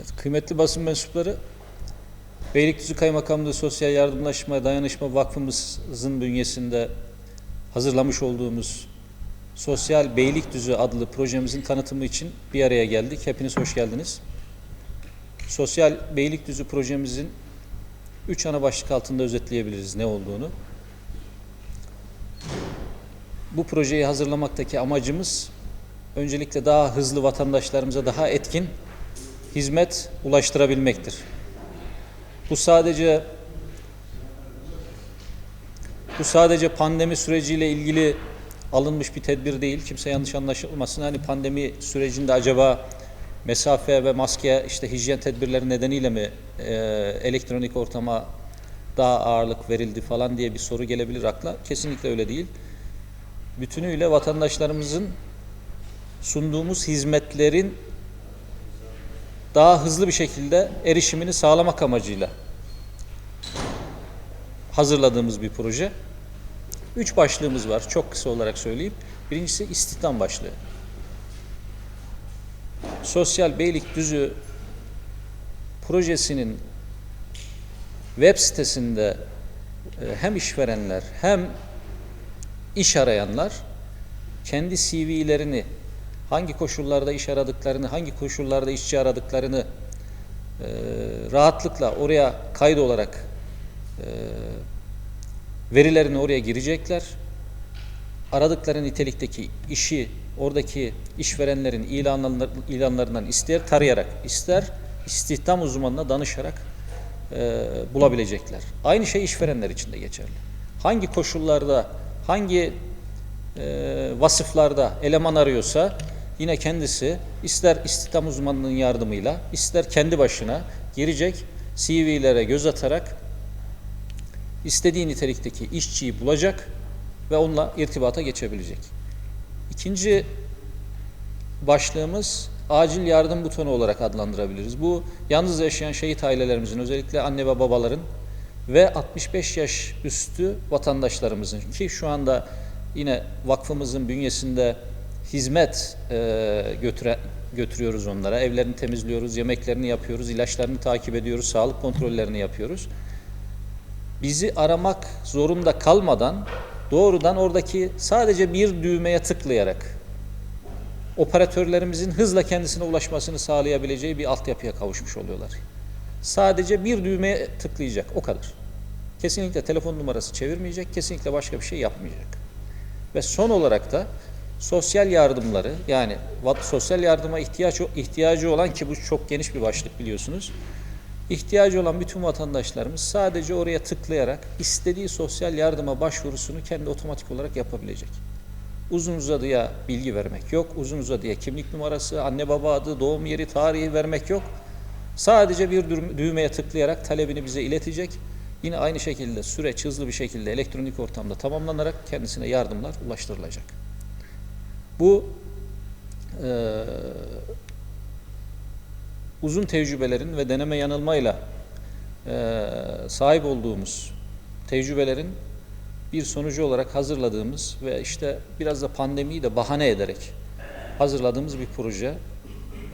Evet, kıymetli basın mensupları, Beylikdüzü Kaymakamlığı Sosyal Yardımlaşma Dayanışma Vakfımızın bünyesinde hazırlamış olduğumuz Sosyal Beylikdüzü adlı projemizin tanıtımı için bir araya geldik. Hepiniz hoş geldiniz. Sosyal Beylikdüzü projemizin üç ana başlık altında özetleyebiliriz ne olduğunu. Bu projeyi hazırlamaktaki amacımız öncelikle daha hızlı vatandaşlarımıza daha etkin hizmet ulaştırabilmektir. Bu sadece bu sadece pandemi süreciyle ilgili alınmış bir tedbir değil. Kimse yanlış anlaşılmasın. Hani pandemi sürecinde acaba mesafe ve maske işte hijyen tedbirleri nedeniyle mi e, elektronik ortama daha ağırlık verildi falan diye bir soru gelebilir akla. Kesinlikle öyle değil. Bütünüyle vatandaşlarımızın sunduğumuz hizmetlerin daha hızlı bir şekilde erişimini sağlamak amacıyla hazırladığımız bir proje. Üç başlığımız var. Çok kısa olarak söyleyeyim. Birincisi istihdam başlığı. Sosyal Beylikdüzü projesinin web sitesinde e, hem işverenler hem iş arayanlar kendi CV'lerini hangi koşullarda iş aradıklarını, hangi koşullarda işçi aradıklarını e, rahatlıkla oraya kayıt olarak e, verilerini oraya girecekler. Aradıkları nitelikteki işi oradaki işverenlerin ilanlar, ilanlarından ister tarayarak, ister istihdam uzmanına danışarak e, bulabilecekler. Aynı şey işverenler için de geçerli. Hangi koşullarda, hangi e, vasıflarda eleman arıyorsa yine kendisi ister istihdam uzmanının yardımıyla ister kendi başına girecek CV'lere göz atarak istediği nitelikteki işçiyi bulacak ve onunla irtibata geçebilecek. İkinci başlığımız acil yardım butonu olarak adlandırabiliriz. Bu yalnız yaşayan şehit ailelerimizin özellikle anne ve babaların ve 65 yaş üstü vatandaşlarımızın ki şu anda yine vakfımızın bünyesinde hizmet e, götüre, götürüyoruz onlara. Evlerini temizliyoruz, yemeklerini yapıyoruz, ilaçlarını takip ediyoruz, sağlık kontrollerini yapıyoruz. Bizi aramak zorunda kalmadan doğrudan oradaki sadece bir düğmeye tıklayarak operatörlerimizin hızla kendisine ulaşmasını sağlayabileceği bir altyapıya kavuşmuş oluyorlar. Sadece bir düğmeye tıklayacak o kadar. Kesinlikle telefon numarası çevirmeyecek, kesinlikle başka bir şey yapmayacak. Ve son olarak da sosyal yardımları yani sosyal yardıma ihtiyaç ihtiyacı olan ki bu çok geniş bir başlık biliyorsunuz. İhtiyacı olan bütün vatandaşlarımız sadece oraya tıklayarak istediği sosyal yardıma başvurusunu kendi otomatik olarak yapabilecek. Uzun uzadıya bilgi vermek yok. Uzun uzadıya kimlik numarası, anne baba adı, doğum yeri, tarihi vermek yok. Sadece bir düğmeye tıklayarak talebini bize iletecek. Yine aynı şekilde süreç hızlı bir şekilde elektronik ortamda tamamlanarak kendisine yardımlar ulaştırılacak. Bu e, uzun tecrübelerin ve deneme yanılmayla e, sahip olduğumuz tecrübelerin bir sonucu olarak hazırladığımız ve işte biraz da pandemiyi de bahane ederek hazırladığımız bir proje.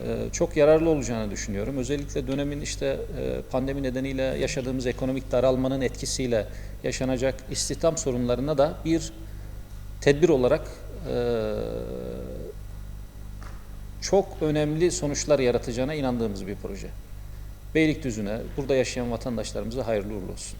E, çok yararlı olacağını düşünüyorum. Özellikle dönemin işte e, pandemi nedeniyle yaşadığımız ekonomik daralmanın etkisiyle yaşanacak istihdam sorunlarına da bir tedbir olarak çok önemli sonuçlar yaratacağına inandığımız bir proje. Beylikdüzü'ne, burada yaşayan vatandaşlarımıza hayırlı uğurlu olsun.